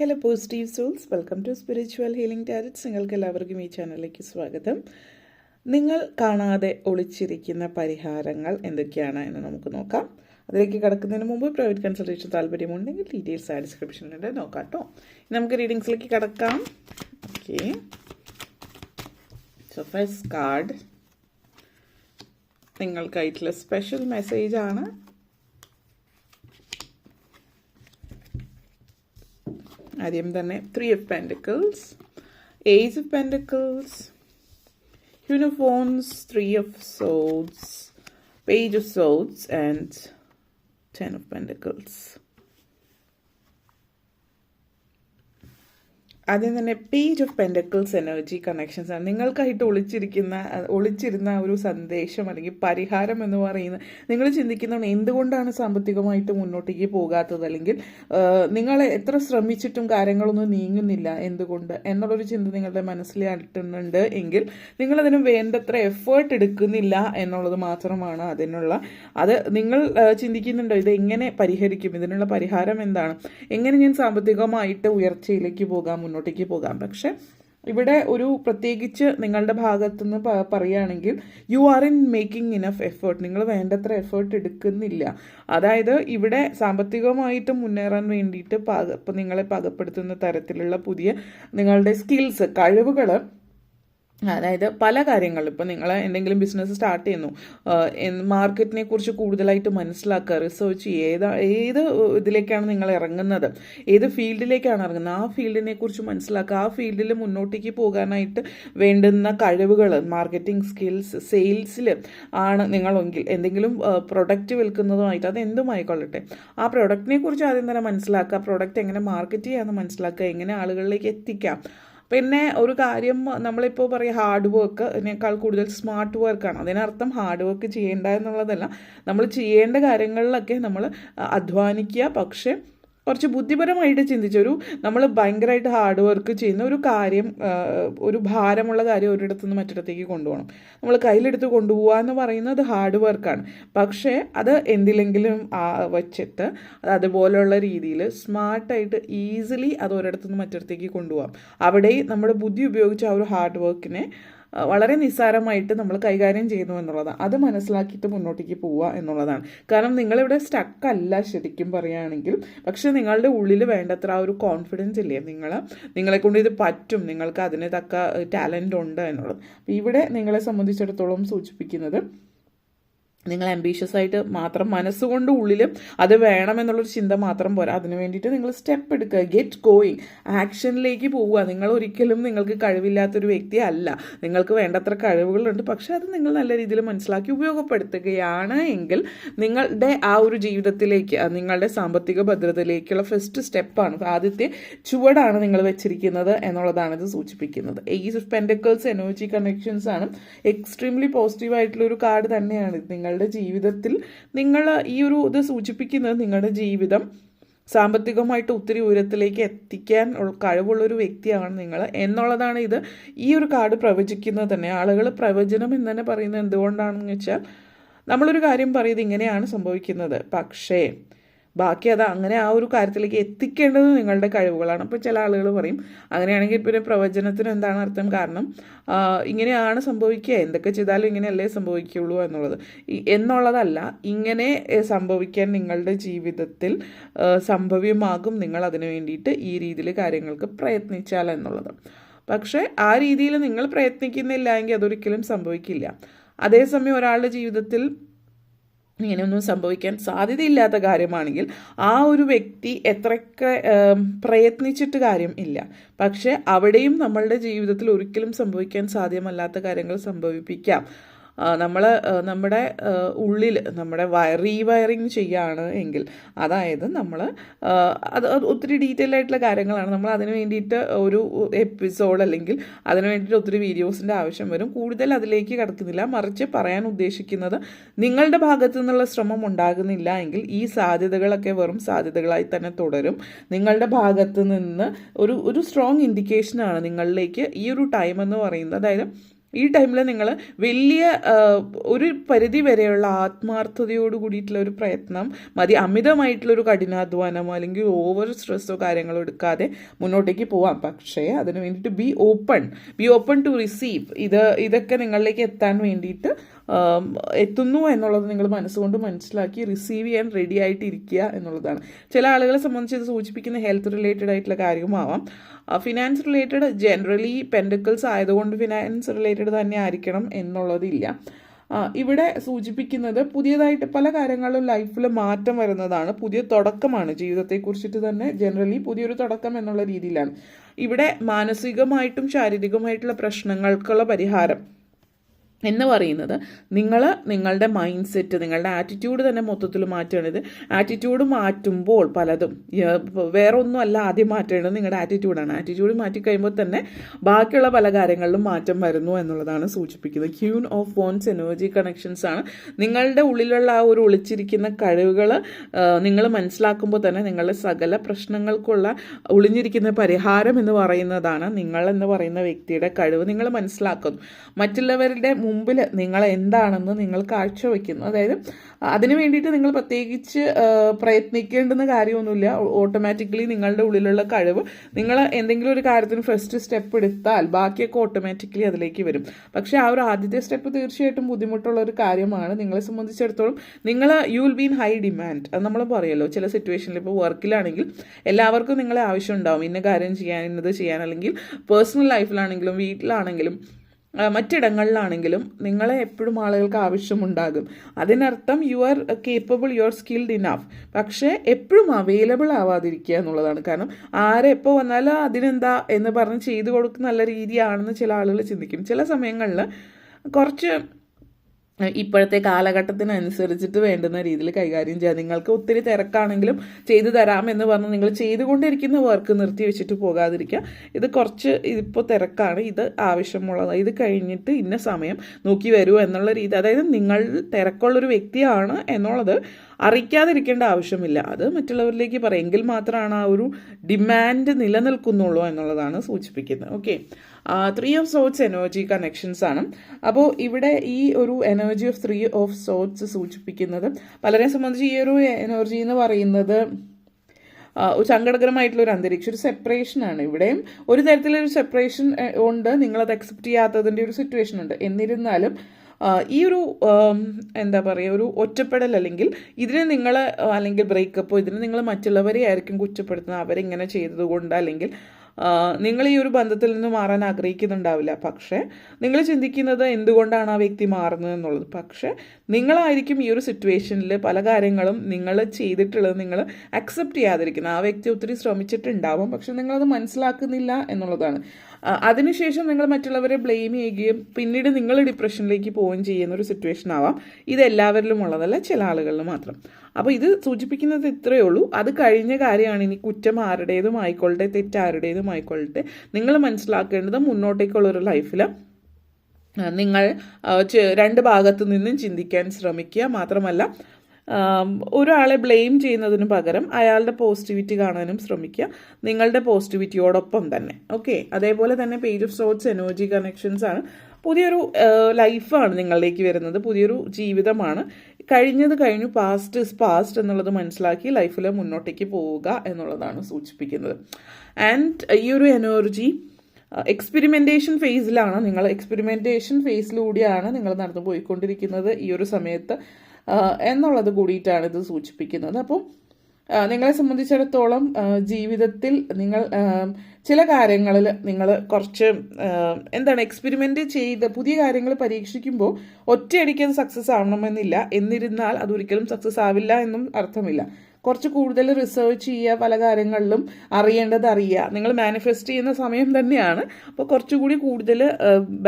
Hello positive souls welcome to spiritual healing tarots നിങ്ങൾക്ക് എല്ലാവർക്കും ഈ ചാനലിലേക്ക് സ്വാഗതം. നിങ്ങൾ കാണാതെ ഒളിച്ചിരിക്കുന്ന പരിഹാരങ്ങൾ എന്തൊക്കെയാണ് എന്ന് നമുക്ക് നോക്കാം. അതിലേക്ക് കടക്കുന്നതിന് മുമ്പ് പ്രൈവറ്റ് കൺസൾട്ടേഷൻ താല്പര്യമുണ്ടെങ്കിൽ ഡീറ്റെയിൽസ് ആ ഡിസ്ക്രിപ്ഷനിലുണ്ട് നോക്കാം കേട്ടോ നമുക്ക് റീഡിങ്സിലേക്ക് കടക്കാം. ഓക്കെ സോ ഫസ്റ്റ് കാർഡ് നിങ്ങൾക്കായിട്ടുള്ള സ്പെഷ്യൽ മെസ്സേജ് ആദ്യം തന്നെ three of pentacles page of pentacles യൂണിഫോൺസ് three of swords page of swords and ten of pentacles ആദ്യം തന്നെ page of pentacles energy connections ആണ്. നിങ്ങൾക്കായിട്ട് ഒളിച്ചിരിക്കുന്ന ഒളിച്ചിരുന്ന ഒരു സന്ദേശം അല്ലെങ്കിൽ പരിഹാരം എന്ന് പറയുന്നത് നിങ്ങൾ ചിന്തിക്കുന്നതാണ് എന്തുകൊണ്ടാണ് സാമ്പത്തികമായിട്ട് മുന്നോട്ടേക്ക് പോകാത്തത്? അല്ലെങ്കിൽ നിങ്ങൾ എത്ര ശ്രമിച്ചിട്ടും കാര്യങ്ങളൊന്നും നീങ്ങുന്നില്ല എന്തുകൊണ്ട് എന്നുള്ളൊരു ചിന്ത നിങ്ങളുടെ മനസ്സിലായിട്ടുണ്ട് എങ്കിൽ നിങ്ങളതിന് വേണ്ടത്ര എഫേർട്ട് എടുക്കുന്നില്ല എന്നുള്ളത് മാത്രമാണ് അതിനുള്ള അത് നിങ്ങൾ ചിന്തിക്കുന്നുണ്ടോ ഇത് എങ്ങനെ പരിഹരിക്കും? ഇതിനുള്ള പരിഹാരം എന്താണ്? എങ്ങനെ ഞാൻ സാമ്പത്തികമായിട്ട് ഉയർച്ചയിലേക്ക് പോകാം മുന്നോട്ടേക്ക് പോകാം. പക്ഷെ ഇവിടെ ഒരു പ്രത്യേകിച്ച് നിങ്ങളുടെ ഭാഗത്തുനിന്ന് പറയുകയാണെങ്കിൽ you are in making enough effort നിങ്ങൾ വേണ്ടത്ര എഫേർട്ട് എടുക്കുന്നില്ല. അതായത് ഇവിടെ സാമ്പത്തികമായിട്ട് മുന്നേറാൻ വേണ്ടിയിട്ട് പാക നിങ്ങളെ പാകപ്പെടുത്തുന്ന തരത്തിലുള്ള പുതിയ നിങ്ങളുടെ സ്കിൽസ് കഴിവുകൾ അതായത് പല കാര്യങ്ങളും ഇപ്പോൾ നിങ്ങൾ എന്തെങ്കിലും ബിസിനസ് സ്റ്റാർട്ട് ചെയ്യുന്നു. മാർക്കറ്റിനെ കുറിച്ച് കൂടുതലായിട്ട് മനസ്സിലാക്കുക. റിസർച്ച് ഏത് ഏത് ഇതിലേക്കാണ് നിങ്ങൾ ഇറങ്ങുന്നത്? ഏത് ഫീൽഡിലേക്കാണ് ഇറങ്ങുന്നത്? ആ ഫീൽഡിനെ കുറിച്ച് മനസ്സിലാക്കുക. ആ ഫീൽഡിൽ മുന്നോട്ടേക്ക് പോകാനായിട്ട് വേണ്ടുന്ന കഴിവുകൾ മാർക്കറ്റിംഗ് സ്കിൽസ് സെയിൽസിൽ ആണ് നിങ്ങളെങ്കിൽ. എന്തെങ്കിലും പ്രൊഡക്റ്റ് വിൽക്കുന്നതുമായിട്ട് അത് എന്തുമായിക്കൊള്ളട്ടെ? ആ പ്രൊഡക്റ്റിനെ കുറിച്ച് ആദ്യം തന്നെ മനസ്സിലാക്കുക. പ്രൊഡക്റ്റ് എങ്ങനെ മാർക്കറ്റ് ചെയ്യാമെന്ന് മനസ്സിലാക്കുക. എങ്ങനെ ആളുകളിലേക്ക് എത്തിക്കാം? പിന്നെ ഒരു കാര്യം നമ്മളിപ്പോൾ പറയുക ഹാർഡ് വർക്ക് അതിനേക്കാൾ കൂടുതൽ സ്മാർട്ട് വർക്കാണ് അതിനർത്ഥം ഹാർഡ് വർക്ക് ചെയ്യേണ്ട എന്നുള്ളതല്ല. നമ്മൾ ചെയ്യേണ്ട കാര്യങ്ങളിലൊക്കെ നമ്മൾ അധ്വാനിക്കുക. പക്ഷേ കുറച്ച് ബുദ്ധിപരമായിട്ട് ചിന്തിച്ചൊരു നമ്മൾ ഭയങ്കരമായിട്ട് ഹാർഡ് വർക്ക് ചെയ്യുന്ന ഒരു കാര്യം ഒരു ഭാരമുള്ള കാര്യം ഒരിടത്തു നിന്ന് മറ്റിടത്തേക്ക് കൊണ്ടുപോകണം. നമ്മൾ കയ്യിലെടുത്ത് കൊണ്ടുപോകുക എന്ന് പറയുന്നത് ഹാർഡ് വർക്കാണ് പക്ഷേ അത് എന്തിലെങ്കിലും വച്ചിട്ട് അത് അതുപോലെയുള്ള രീതിയിൽ സ്മാർട്ടായിട്ട് ഈസിലി അത് ഒരിടത്തു നിന്ന് മറ്റിടത്തേക്ക് കൊണ്ടുപോകാം അവിടെ നമ്മുടെ ബുദ്ധി ഉപയോഗിച്ച് ആ ഒരു ഹാർഡ് വർക്കിനെ വളരെ നിസ്സാരമായിട്ട് നമ്മൾ കൈകാര്യം ചെയ്യുന്നു എന്നുള്ളതാണ്. അത് മനസ്സിലാക്കിയിട്ട് മുന്നോട്ടേക്ക് പോവുക എന്നുള്ളതാണ്. കാരണം നിങ്ങളിവിടെ സ്റ്റക്കല്ല ശരിക്കും പറയുകയാണെങ്കിൽ. പക്ഷേ നിങ്ങളുടെ ഉള്ളിൽ വേണ്ടത്ര ആ ഒരു കോൺഫിഡൻസ് ഇല്ലേ? നിങ്ങൾ നിങ്ങളെ കൊണ്ട് ഇത് പറ്റും. നിങ്ങൾക്ക് അതിന് തക്ക ടാലന്റ് ഉണ്ട് എന്നുള്ളത്. ഇവിടെ നിങ്ങളെ സംബന്ധിച്ചിടത്തോളം സൂചിപ്പിക്കുന്നത് നിങ്ങൾ ആംബീഷ്യസ് ആയിട്ട് മാത്രം മനസ്സുകൊണ്ട് ഉള്ളിൽ അത് വേണമെന്നുള്ളൊരു ചിന്ത മാത്രം പോരാ. അതിന് വേണ്ടിയിട്ട് നിങ്ങൾ സ്റ്റെപ്പ് എടുക്കുക. ഗെറ്റ് ഗോയിങ് ആക്ഷനിലേക്ക് പോവുക. നിങ്ങൾ ഒരിക്കലും നിങ്ങൾക്ക് കഴിവില്ലാത്തൊരു വ്യക്തി അല്ല. നിങ്ങൾക്ക് വേണ്ടത്ര കഴിവുകളുണ്ട്. പക്ഷേ അത് നിങ്ങൾ നല്ല രീതിയിൽ മനസ്സിലാക്കി ഉപയോഗപ്പെടുത്തുകയാണ് എങ്കിൽ നിങ്ങളുടെ ആ ഒരു ജീവിതത്തിലേക്ക് നിങ്ങളുടെ സാമ്പത്തിക ഭദ്രതയിലേക്കുള്ള ഫസ്റ്റ് സ്റ്റെപ്പാണ് ആദ്യത്തെ ചുവടാണ് നിങ്ങൾ വെച്ചിരിക്കുന്നത് എന്നുള്ളതാണ് ഇത് സൂചിപ്പിക്കുന്നത്. ഈ ഓഫ് പെൻഡക്കിൾസ് എനർജി കണക്ഷൻസ് ആണ്. എക്സ്ട്രീംലി പോസിറ്റീവ് ആയിട്ടുള്ള ഒരു കാർഡ് തന്നെയാണ്. നിങ്ങൾ നിങ്ങളുടെ ജീവിതത്തിൽ നിങ്ങൾ ഈ ഒരു ഇത് സൂചിപ്പിക്കുന്നത് നിങ്ങളുടെ ജീവിതം സാമ്പത്തികമായിട്ട് ഒത്തിരി ഉയരത്തിലേക്ക് എത്തിക്കാൻ കഴിവുള്ള ഒരു വ്യക്തിയാണ് നിങ്ങൾ എന്നുള്ളതാണ് ഇത്. ഈ ഒരു കാർഡ് പ്രവചിക്കുന്നത് തന്നെ. ആളുകൾ പ്രവചനം എന്ന് തന്നെ പറയുന്നത് എന്തുകൊണ്ടാണെന്ന് വെച്ചാൽ നമ്മളൊരു കാര്യം പറയുന്നത് ഇങ്ങനെയാണ് സംഭവിക്കുന്നത്. പക്ഷേ ബാക്കി അത് അങ്ങനെ ആ ഒരു കാര്യത്തിലേക്ക് എത്തിക്കേണ്ടത് നിങ്ങളുടെ കഴിവുകളാണ്. അപ്പോൾ ചില ആളുകൾ പറയും അങ്ങനെയാണെങ്കിൽ പിന്നെ പ്രവചനത്തിന് എന്താണ് അർത്ഥം? കാരണം ഇങ്ങനെയാണ് സംഭവിക്കുക. എന്തൊക്കെ ചെയ്താലും ഇങ്ങനെയല്ലേ സംഭവിക്കുകയുള്ളൂ എന്നുള്ളത്. എന്നുള്ളതല്ല ഇങ്ങനെ സംഭവിക്കാൻ നിങ്ങളുടെ ജീവിതത്തിൽ സംഭവ്യമാകും നിങ്ങൾ അതിനു വേണ്ടിയിട്ട് ഈ രീതിയിൽ കാര്യങ്ങൾക്ക് പ്രയത്നിച്ചാൽ എന്നുള്ളത്. പക്ഷേ ആ രീതിയിൽ നിങ്ങൾ പ്രയത്നിക്കുന്നില്ല എങ്കിൽ അതൊരിക്കലും സംഭവിക്കില്ല. അതേസമയം ഒരാളുടെ ജീവിതത്തിൽ ഇങ്ങനെയൊന്നും സംഭവിക്കാൻ സാധ്യതയില്ലാത്ത കാര്യമാണെങ്കിൽ ആ ഒരു വ്യക്തി എത്രയൊക്കെ പ്രയത്നിച്ചിട്ട് കാര്യം ഇല്ല. പക്ഷേ അവിടെയും നമ്മളുടെ ജീവിതത്തിൽ ഒരിക്കലും സംഭവിക്കാൻ സാധ്യമല്ലാത്ത കാര്യങ്ങൾ സംഭവിപ്പിക്കാം. നമ്മൾ നമ്മുടെ ഉള്ളിൽ നമ്മുടെ റീവയറിങ് ചെയ്യുകയാണ് എങ്കിൽ അതായത് നമ്മൾ അത് ഒത്തിരി ഡീറ്റെയിൽ ആയിട്ടുള്ള കാര്യങ്ങളാണ്. നമ്മൾ അതിന് വേണ്ടിയിട്ട് ഒരു എപ്പിസോഡ് അല്ലെങ്കിൽ അതിന് വേണ്ടിയിട്ട് ഒത്തിരി വീഡിയോസിന്റെ ആവശ്യം വരും. കൂടുതൽ അതിലേക്ക് കിടക്കുന്നില്ല. മറിച്ച് പറയാൻ ഉദ്ദേശിക്കുന്നത് നിങ്ങളുടെ ഭാഗത്തു നിന്നുള്ള ശ്രമം ഉണ്ടാകുന്നില്ല എങ്കിൽ ഈ സാധ്യതകളൊക്കെ വെറും സാധ്യതകളായി തന്നെ തുടരും. നിങ്ങളുടെ ഭാഗത്ത് നിന്ന് ഒരു ഒരു സ്ട്രോങ് ഇൻഡിക്കേഷനാണ് നിങ്ങളിലേക്ക് ഈ ഒരു ടൈം എന്ന് പറയുന്നത്. അതായത് ഈ ടൈമിൽ നിങ്ങൾ വലിയ ഒരു പരിധി വരെയുള്ള ആത്മാർത്ഥതയോട് കൂടിയിട്ടുള്ള ഒരു പ്രയത്നം മതി അമിതമായിട്ടുള്ളൊരു കഠിനാധ്വാനമോ അല്ലെങ്കിൽ ഓവർ സ്ട്രെസ്സോ കാര്യങ്ങളോ എടുക്കാതെ മുന്നോട്ടേക്ക് പോവാം. പക്ഷേ അതിന് വേണ്ടിയിട്ട് be open be open to receive ഇത് ഇതൊക്കെ നിങ്ങളിലേക്ക് എത്താൻ വേണ്ടിയിട്ട് എത്തുന്നു എന്നുള്ളത് നിങ്ങൾ മനസ്സുകൊണ്ട് മനസ്സിലാക്കി റിസീവ് ചെയ്യാൻ റെഡി ആയിട്ട് ഇരിക്കുക എന്നുള്ളതാണ്. ചില ആളുകളെ സംബന്ധിച്ച് ഇത് സൂചിപ്പിക്കുന്ന ഹെൽത്ത് റിലേറ്റഡ് ആയിട്ടുള്ള കാര്യമാവാം ഫിനാൻസ് റിലേറ്റഡ് ജനറലി പെൻഡക്കിൾസ് ആയതുകൊണ്ട് ഫിനാൻസ് റിലേറ്റഡ് തന്നെ ആയിരിക്കണം എന്നുള്ളതില്ല. ഇവിടെ സൂചിപ്പിക്കുന്നത് പുതിയതായിട്ട് പല കാര്യങ്ങളും ലൈഫിൽ മാറ്റം വരുന്നതാണ്. പുതിയ തുടക്കമാണ്. ജീവിതത്തെക്കുറിച്ചിട്ട് തന്നെ ജനറലി പുതിയൊരു തുടക്കം എന്നുള്ള രീതിയിലാണ്. ഇവിടെ മാനസികമായിട്ടും ശാരീരികമായിട്ടുള്ള പ്രശ്നങ്ങൾക്കുള്ള പരിഹാരം എന്ന് പറയുന്നത് നിങ്ങൾ നിങ്ങളുടെ മൈൻഡ് സെറ്റ് നിങ്ങളുടെ ആറ്റിറ്റ്യൂഡ് തന്നെ മൊത്തത്തിൽ മാറ്റുകയാണിത് ആറ്റിറ്റ്യൂഡ് മാറ്റുമ്പോൾ പലതും വേറെ വേറെ ഒന്നുമല്ല ആദ്യം മാറ്റേണ്ടത് നിങ്ങളുടെ ആറ്റിറ്റ്യൂഡാണ് ആറ്റിറ്റ്യൂഡ് മാറ്റി കഴിയുമ്പോൾ തന്നെ ബാക്കിയുള്ള പല കാര്യങ്ങളിലും മാറ്റം വരുന്നു എന്നുള്ളതാണ് സൂചിപ്പിക്കുന്നത്. ക്യൂൺ ഓഫ് ഫോൺസ് എനർജി കണക്ഷൻസ് ആണ്. നിങ്ങളുടെ ഉള്ളിലുള്ള ആ ഒരു ഒളിച്ചിരിക്കുന്ന കഴിവുകൾ നിങ്ങൾ മനസ്സിലാക്കുമ്പോൾ തന്നെ നിങ്ങളുടെ സകല പ്രശ്നങ്ങൾക്കുള്ള ഒളിഞ്ഞിരിക്കുന്ന പരിഹാരം എന്ന് പറയുന്നതാണ് നിങ്ങൾ എന്ന് പറയുന്ന വ്യക്തിയുടെ കഴിവ്. നിങ്ങൾ മനസ്സിലാക്കുന്നു. മറ്റുള്ളവരുടെ മുമ്പിൽ നിങ്ങൾ എന്താണെന്ന് നിങ്ങൾ കാഴ്ചവെക്കുന്നു. അതായത് അതിനു വേണ്ടിയിട്ട് നിങ്ങൾ പ്രത്യേകിച്ച് പ്രയത്നിക്കേണ്ടുന്ന കാര്യമൊന്നുമില്ല. ഓട്ടോമാറ്റിക്കലി നിങ്ങളുടെ ഉള്ളിലുള്ള കഴിവ്. നിങ്ങൾ എന്തെങ്കിലും ഒരു കാര്യത്തിന് ഫസ്റ്റ് സ്റ്റെപ്പ് എടുത്താൽ ബാക്കിയൊക്കെ ഓട്ടോമാറ്റിക്കലി അതിലേക്ക് വരും. പക്ഷേ ആ ഒരു ആദ്യത്തെ സ്റ്റെപ്പ് തീർച്ചയായിട്ടും ബുദ്ധിമുട്ടുള്ള ഒരു കാര്യമാണ്. നിങ്ങളെ സംബന്ധിച്ചിടത്തോളം നിങ്ങൾ you will be in high demand അത് നമ്മൾ പറയുമല്ലോ ചില സിറ്റുവേഷനിൽ ഇപ്പോൾ വർക്കിലാണെങ്കിൽ എല്ലാവർക്കും നിങ്ങളെ ആവശ്യം ഉണ്ടാവും ഇന്ന കാര്യം ചെയ്യാൻ ഇന്നത് ചെയ്യാൻ. അല്ലെങ്കിൽ പേഴ്സണൽ ലൈഫിലാണെങ്കിലും വീട്ടിലാണെങ്കിലും മറ്റിടങ്ങളിലാണെങ്കിലും നിങ്ങളെ എപ്പോഴും ആളുകൾക്ക് ആവശ്യമുണ്ടാകും. അതിനർത്ഥം you are capable you are skilled enough പക്ഷേ എപ്പോഴും അവൈലബിൾ ആവാതിരിക്കുക എന്നുള്ളതാണ്. കാരണം ആരെപ്പോൾ വന്നാലും അതിനെന്താ എന്ന് പറഞ്ഞ് ചെയ്തു കൊടുക്കുന്ന നല്ല രീതിയാണെന്ന് ചില ആളുകൾ ചിന്തിക്കും. ചില സമയങ്ങളിൽ കുറച്ച് ഇപ്പോഴത്തെ കാലഘട്ടത്തിനനുസരിച്ചിട്ട് വേണ്ടുന്ന രീതിയിൽ കൈകാര്യം ചെയ്യാം നിങ്ങൾക്ക് ഒത്തിരി തിരക്കാണെങ്കിലും ചെയ്തു തരാമെന്ന് പറഞ്ഞ് നിങ്ങൾ ചെയ്തുകൊണ്ടിരിക്കുന്ന വർക്ക് നിർത്തി വെച്ചിട്ട് പോകാതിരിക്കുക. ഇത് കുറച്ച് ഇതിപ്പോൾ തിരക്കാണ്. ഇത് ആവശ്യമുള്ളത്. ഇത് കഴിഞ്ഞിട്ട് ഇന്ന സമയം നോക്കി വരൂ എന്നുള്ള രീതി. അതായത് നിങ്ങൾ തിരക്കുള്ളൊരു വ്യക്തിയാണ് എന്നുള്ളത് അറിയിക്കാതിരിക്കേണ്ട ആവശ്യമില്ല. അത് മറ്റുള്ളവരിലേക്ക് പറയും. എങ്കിൽ മാത്രമാണ് ആ ഒരു ഡിമാൻഡ് നിലനിൽക്കുന്നുള്ളൂ എന്നുള്ളതാണ് സൂചിപ്പിക്കുന്നത്. Okay three of swords energy connections ആണ്. അപ്പോൾ ഇവിടെ ഈ ഒരു energy of three of swords സൂചിപ്പിക്കുന്നത് പലരെ സംബന്ധിച്ച് ഈ ഒരു എനർജി എന്ന് പറയുന്നത് ഒരു സങ്കടകരമായിട്ടുള്ള ഒരു അന്തരീക്ഷം ഒരു സെപ്പറേഷൻ ആണ്. ഇവിടെയും ഒരു തരത്തിലൊരു സെപ്പറേഷൻ ഉണ്ട്. നിങ്ങളത് അക്സെപ്റ്റ് ചെയ്യാത്തതിന്റെ ഒരു സിറ്റുവേഷൻ ഉണ്ട്. എന്നിരുന്നാലും ഈ ഒരു എന്താ പറയുക ഒരു ഒറ്റപ്പെടൽ അല്ലെങ്കിൽ ഇതിന് നിങ്ങൾ അല്ലെങ്കിൽ ബ്രേക്കപ്പോ ഇതിന് നിങ്ങൾ മറ്റുള്ളവരെ ആയിരിക്കും കുറ്റപ്പെടുത്തുന്നത് അവരിങ്ങനെ ചെയ്തതുകൊണ്ട് അല്ലെങ്കിൽ നിങ്ങൾ ഈ ഒരു ബന്ധത്തിൽ നിന്ന് മാറാൻ ആഗ്രഹിക്കുന്നുണ്ടാവില്ല. പക്ഷേ നിങ്ങൾ ചിന്തിക്കുന്നത് എന്തുകൊണ്ടാണ് ആ വ്യക്തി മാറുന്നത് എന്നുള്ളത്. പക്ഷേ നിങ്ങളായിരിക്കും ഈ ഒരു സിറ്റുവേഷനിൽ പല കാര്യങ്ങളും നിങ്ങൾ ചെയ്തിട്ടുള്ളത് നിങ്ങൾ അക്സെപ്റ്റ് ചെയ്യാതിരിക്കുന്നത്. ആ വ്യക്തി ഒത്തിരി ശ്രമിച്ചിട്ടുണ്ടാവും പക്ഷെ നിങ്ങളത് മനസ്സിലാക്കുന്നില്ല എന്നുള്ളതാണ്. അതിനുശേഷം നിങ്ങൾ മറ്റുള്ളവരെ ബ്ലെയിം ചെയ്യുകയും പിന്നീട് നിങ്ങൾ ഡിപ്രഷനിലേക്ക് പോവുകയും ചെയ്യുന്ന ഒരു സിറ്റുവേഷൻ ആവാം. ഇത് എല്ലാവരിലും ഉള്ളതല്ല ചില ആളുകളിൽ മാത്രം. അപ്പോൾ ഇത് സൂചിപ്പിക്കുന്നത് ഇത്രയേ ഉള്ളൂ. അത് കഴിഞ്ഞ കാര്യമാണ്. ഇനി കുറ്റം ആരുടേതും ആയിക്കൊള്ളട്ടെ തെറ്റ് ആരുടേതും ആയിക്കൊള്ളട്ടെ. നിങ്ങൾ മനസ്സിലാക്കേണ്ടത് മുന്നോട്ടേക്കുള്ള ഒരു ലൈഫിൽ നിങ്ങൾ രണ്ട് ഭാഗത്തു നിന്നും ചിന്തിക്കാൻ ശ്രമിക്കുക മാത്രമല്ല ഒരാളെ ബ്ലെയിം ചെയ്യുന്നതിന് പകരം അയാളുടെ പോസിറ്റിവിറ്റി കാണാനും ശ്രമിക്കുക. നിങ്ങളുടെ പോസിറ്റിവിറ്റിയോടൊപ്പം തന്നെ. ഓക്കെ? അതേപോലെ തന്നെ page of swords energy connections ആണ്. പുതിയൊരു ലൈഫാണ് നിങ്ങളിലേക്ക് വരുന്നത്. പുതിയൊരു ജീവിതമാണ്. കഴിഞ്ഞത് കഴിഞ്ഞു. പാസ്റ്റ് ഇസ് പാസ്റ്റ് എന്നുള്ളത് മനസ്സിലാക്കി ലൈഫിൽ മുന്നോട്ടേക്ക് പോവുക എന്നുള്ളതാണ് സൂചിപ്പിക്കുന്നത്. ആൻഡ് ഈ ഒരു എനർജി എക്സ്പെരിമെന്റേഷൻ ഫേസിലാണ് നിങ്ങൾ എക്സ്പെരിമെന്റേഷൻ ഫേസിലൂടെയാണ് നിങ്ങൾ നടന്നു പോയിക്കൊണ്ടിരിക്കുന്നത് ഈ ഒരു സമയത്ത്. എന്നുള്ളത് കൂടിയിട്ടാണ് ഇത് സൂചിപ്പിക്കുന്നത്. അപ്പം നിങ്ങളെ സംബന്ധിച്ചിടത്തോളം ജീവിതത്തിൽ നിങ്ങൾ ചില കാര്യങ്ങളിൽ നിങ്ങൾ കുറച്ച് എന്താണ് എക്സ്പെരിമെന്റ് ചെയ്ത് പുതിയ കാര്യങ്ങൾ പരീക്ഷിക്കുമ്പോൾ ഒറ്റയടിക്ക് അത് സക്സസ് ആവണമെന്നില്ല. എന്നിരുന്നാൽ അതൊരിക്കലും സക്സസ് ആവില്ല എന്നും അർത്ഥമില്ല. കുറച്ച് കൂടുതൽ റിസർച്ച് ചെയ്യുക പല കാര്യങ്ങളിലും അറിയേണ്ടത് അറിയുക. നിങ്ങൾ മാനിഫെസ്റ്റ് ചെയ്യുന്ന സമയം തന്നെയാണ്. അപ്പോൾ കുറച്ചുകൂടി കൂടുതൽ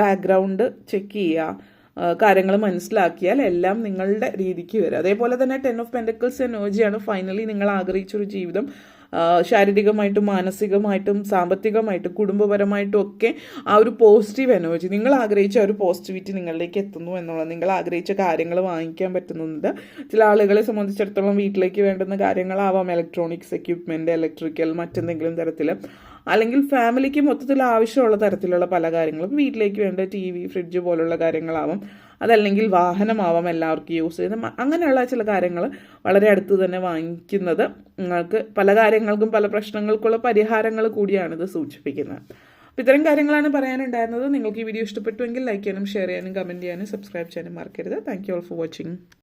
ബാക്ക്ഗ്രൗണ്ട് ചെക്ക് ചെയ്യുക. കാര്യങ്ങൾ മനസ്സിലാക്കിയാൽ എല്ലാം നിങ്ങളുടെ രീതിക്ക് വരും. അതേപോലെ തന്നെ ടെൻ ഓഫ് പെൻഡക്കിൾസ് എനർജിയാണ് ഫൈനലി നിങ്ങൾ ആഗ്രഹിച്ചൊരു ജീവിതം. ശാരീരികമായിട്ടും മാനസികമായിട്ടും സാമ്പത്തികമായിട്ടും കുടുംബപരമായിട്ടും ഒക്കെ ആ ഒരു പോസിറ്റീവ് എനർജി നിങ്ങൾ ആഗ്രഹിച്ച ഒരു പോസിറ്റിവിറ്റി നിങ്ങളിലേക്ക് എത്തുന്നു എന്നുള്ളത് നിങ്ങൾ ആഗ്രഹിച്ച കാര്യങ്ങൾ വാങ്ങിക്കാൻ പറ്റുന്നുണ്ട് ചില ആളുകളെ സംബന്ധിച്ചിടത്തോളം വീട്ടിലേക്ക് വേണ്ടുന്ന കാര്യങ്ങളാവാം. ഇലക്ട്രോണിക്സ് എക്യുപ്മെന്റ് ഇലക്ട്രിക്കൽ മറ്റെന്തെങ്കിലും തരത്തിൽ അല്ലെങ്കിൽ ഫാമിലിക്ക് മൊത്തത്തിൽ ആവശ്യമുള്ള തരത്തിലുള്ള പല കാര്യങ്ങളും വീട്ടിലേക്ക് വേണ്ട ടി വി ഫ്രിഡ്ജ് പോലുള്ള കാര്യങ്ങളാവും. അതല്ലെങ്കിൽ വാഹനമാവാം എല്ലാവർക്കും യൂസ് ചെയ്യുന്ന അങ്ങനെയുള്ള ചില കാര്യങ്ങൾ വളരെ അടുത്ത് തന്നെ വാങ്ങിക്കുന്നത്. നിങ്ങൾക്ക് പല കാര്യങ്ങൾക്കും പല പ്രശ്നങ്ങൾക്കുള്ള പരിഹാരങ്ങൾ കൂടിയാണ് ഇത് സൂചിപ്പിക്കുന്നത്. അപ്പോൾ ഇത്തരം കാര്യങ്ങളാണ് പറയാനുണ്ടായിരുന്നത്. നിങ്ങൾക്ക് ഈ വീഡിയോ ഇഷ്ടപ്പെട്ടുവെങ്കിൽ ലൈക്ക് ചെയ്യാനും ഷെയർ ചെയ്യാനും കമന്റ് ചെയ്യാനും സബ്സ്ക്രൈബ് ചെയ്യാനും മറക്കരുത്. Thank you all for watching